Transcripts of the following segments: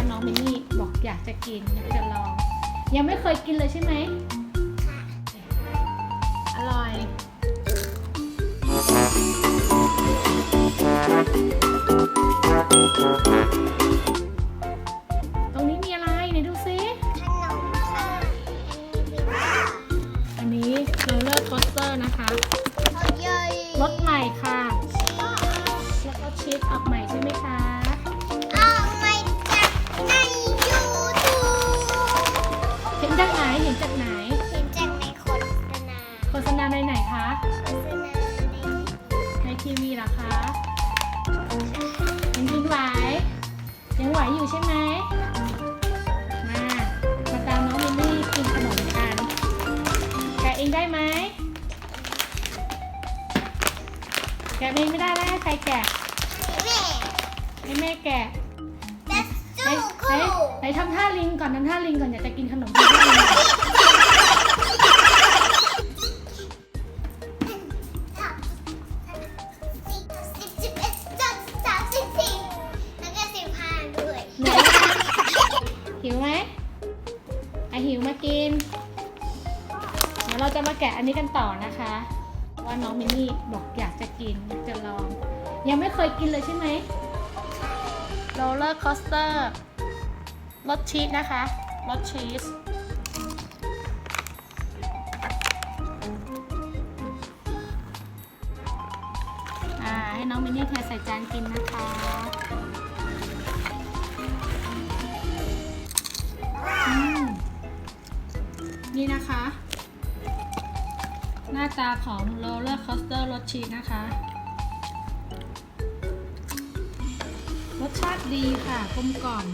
ว่าน้องมินนี่บอกอยากจะกินอยากจะลอง ยังไม่เคยกินเลยใช่ไหมค่ะอร่อยตรงนี้มีอะไรไหนดูซิขนมค่ะอันนี้อันนี้โรลเลอร์โคสเตอร์นะคะเป็นเขาใหญ่รถใหม่ค่ะ เห็นจากไหน เห็นจากในโฆษณาโฆษณาในไหนคะ โฆษณาในในทีวีเหรอคะยังกินไหวยังไหวอยู่ใช่ไหมมา มาตามน้องมินนี่กินขนมกันแกะเองได้ไหมแกะเองไม่ได้แล้วให้ใครแกะแม่ให้แม่แกะ แต่ไหนสู้ไหนคู่ไหนทำท่าลิงก่อนทำท่าลิงก่อนอยากจะกินขนมทำท่าลิง เดี๋ยวเราจะมาแกะอันนี้กันต่อนะคะ ว่าน้องมินนี่บอกอยากจะกินอยากจะลอง ยังไม่เคยกินเลยใช่ไหมโรลเลอร์คอสเตอร์รสชีสนะคะรสชีสอ่าให้น้องมินนี่เทใส่จานกินนะคะ หน้าตาของโรลเลอร์คอสเตอร์รสชีสนะคะ รสชาติดีค่ะกลมกล่อม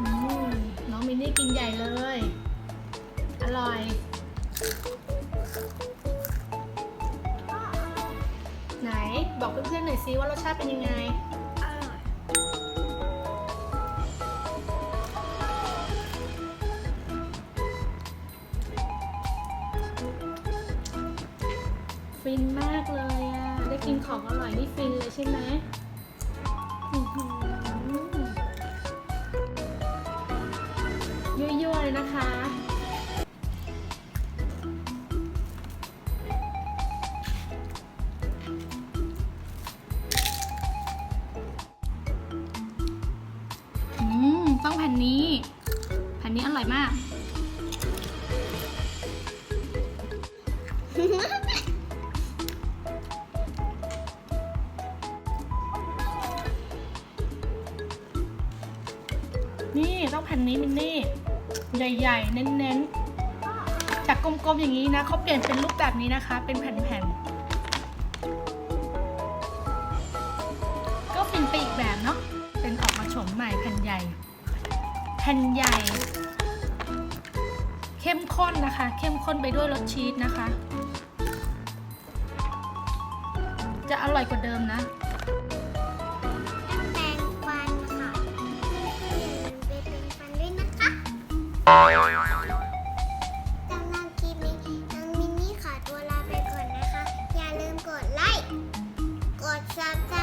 อืมน้องมินนี่กินใหญ่เลย อร่อยไหน บอกเพื่อนๆหน่อยซิว่ารสชาติเป็นยังไง ฟินมากเลยอะได้กินของอร่อยนี่ฟินเลยใช่ไหมยั่วๆเลยนะคะ อืม ต้องแผ่นนี้ แผ่นนี้อร่อยมาก นี่ต้องแผ่นนี้มินนี่ ใหญ่ๆ เน้นๆ จากกลมๆ อย่างนี้นะเขาเปลี่ยนเป็นรูปแบบนี้นะคะ เป็นแผ่นๆ ก็ฟินไปอีกแบบเนาะ เป็นออกมาโฉมใหม่แผ่นใหญ่ แผ่นใหญ่ เข้มข้นนะคะ เข้มข้นไปด้วยรสชีสนะคะ จะอร่อยกว่าเดิมนะ สำหรับคลิปนี้งมินนี่ขอตัวลาไปก่อนนะคะ อย่าลืมกดไลค์ กดซับส